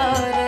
Hare